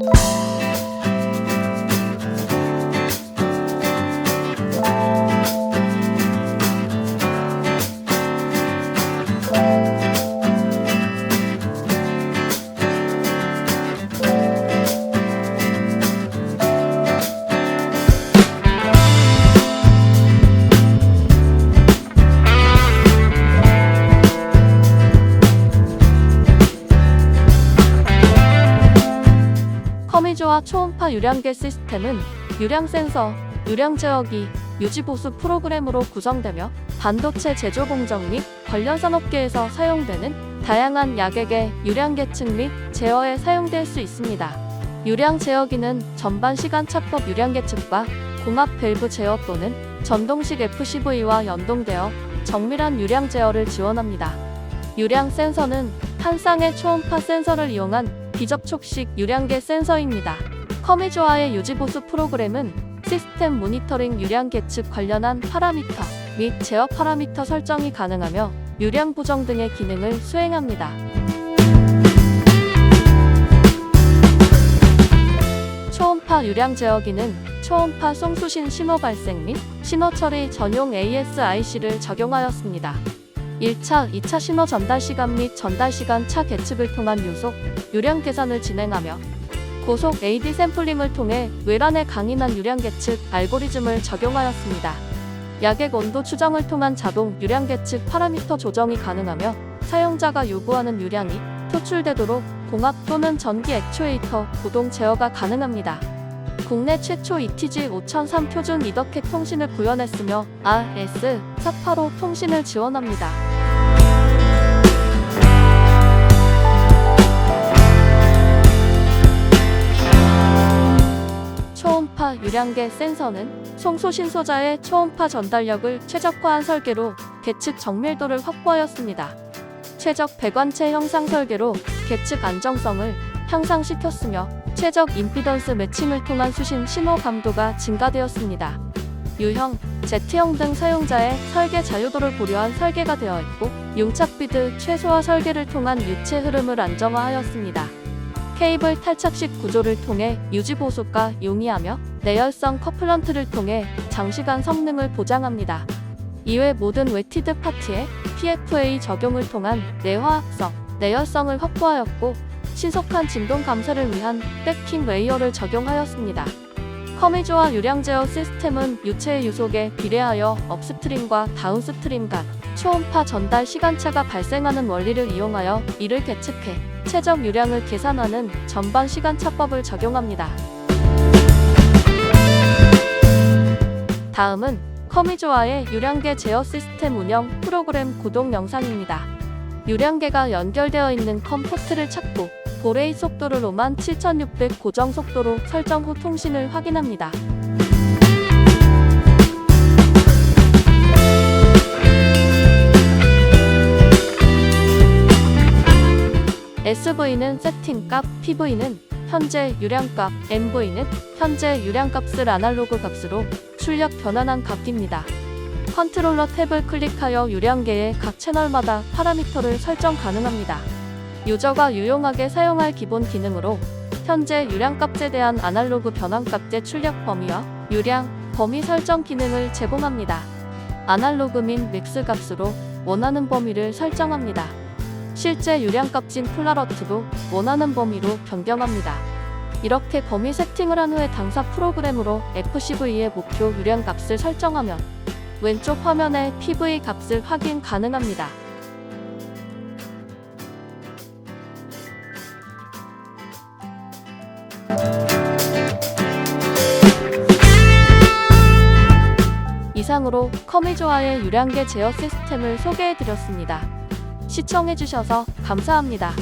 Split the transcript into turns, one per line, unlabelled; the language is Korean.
you 커미조와 초음파 유량계 시스템은 유량 센서, 유량 제어기, 유지보수 프로그램으로 구성되며 반도체 제조 공정 및 관련 산업계에서 사용되는 다양한 약액의 유량 계층 및 제어에 사용될 수 있습니다. 유량 제어기는 전반 시간 차법 유량 계측과 공합 밸브 제어 또는 전동식 FCV와 연동되어 정밀한 유량 제어를 지원합니다. 유량 센서는 한 쌍의 초음파 센서를 이용한 비접촉식 유량계 센서입니다. 커미조아의 유지보수 프로그램은 시스템 모니터링 유량 계 측 관련한 파라미터 및 제어 파라미터 설정이 가능하며 유량 보정 등의 기능을 수행합니다. 초음파 유량 제어기는 초음파 송수신 신호 발생 및 신호 처리 전용 ASIC를 적용하였습니다. 1차, 2차 신호 전달 시간 및 전달 시간 차 계측을 통한 유속, 유량 계산을 진행하며 고속 AD 샘플링을 통해 외란에 강인한 유량 계측 알고리즘을 적용하였습니다. 약액 온도 추정을 통한 자동 유량 계측 파라미터 조정이 가능하며 사용자가 요구하는 유량이 표출되도록 공합 또는 전기 액추에이터 구동 제어가 가능합니다. 국내 최초 ETG 5003 표준 이더캣 통신을 구현했으며 RS 485 통신을 지원합니다. 초음파 유량계 센서는 송소신소자의 초음파 전달력을 최적화한 설계로 계측 정밀도를 확보하였습니다. 최적 배관체 형상 설계로 계측 안정성을 향상시켰으며 최적 임피던스 매칭을 통한 수신 신호 감도가 증가되었습니다. U형, Z형 등 사용자의 설계 자유도를 고려한 설계가 되어 있고 융착 비드 최소화 설계를 통한 유체 흐름을 안정화하였습니다. 케이블 탈착식 구조를 통해 유지 보수가 용이하며 내열성 커플런트를 통해 장시간 성능을 보장합니다. 이외 모든 웨티드 파트에 PFA 적용을 통한 내화학성, 내열성을 확보하였고 신속한 진동 감쇄를 위한 백킹 레이어를 적용하였습니다. 커미조와 유량 제어 시스템은 유체의 유속에 비례하여 업스트림과 다운스트림 간 초음파 전달 시간차가 발생하는 원리를 이용하여 이를 계측해 최적 유량을 계산하는 전반 시간차법을 적용합니다. 다음은 커미조아의 유량계 제어 시스템 운영 프로그램 구동 영상입니다. 유량계가 연결되어 있는 컴포트를 찾고 보레이 속도를 57,600 고정 속도로 설정 후 통신을 확인합니다. SV는 세팅값, PV는 현재 유량값, MV는 현재 유량값을 아날로그 값으로 출력 변환한 값입니다. 컨트롤러 탭을 클릭하여 유량계의 각 채널마다 파라미터를 설정 가능합니다. 유저가 유용하게 사용할 기본 기능으로 현재 유량값에 대한 아날로그 변환값의 출력 범위와 유량, 범위 설정 기능을 제공합니다. 아날로그 민 맥스 값으로 원하는 범위를 설정합니다. 실제 유량 값인 플라러트도 원하는 범위로 변경합니다. 이렇게 범위 세팅을 한 후에 당사 프로그램으로 FCV의 목표 유량 값을 설정하면 왼쪽 화면에 PV 값을 확인 가능합니다. 이상으로 커미조아의 유량계 제어 시스템을 소개해드렸습니다. 시청해주셔서 감사합니다.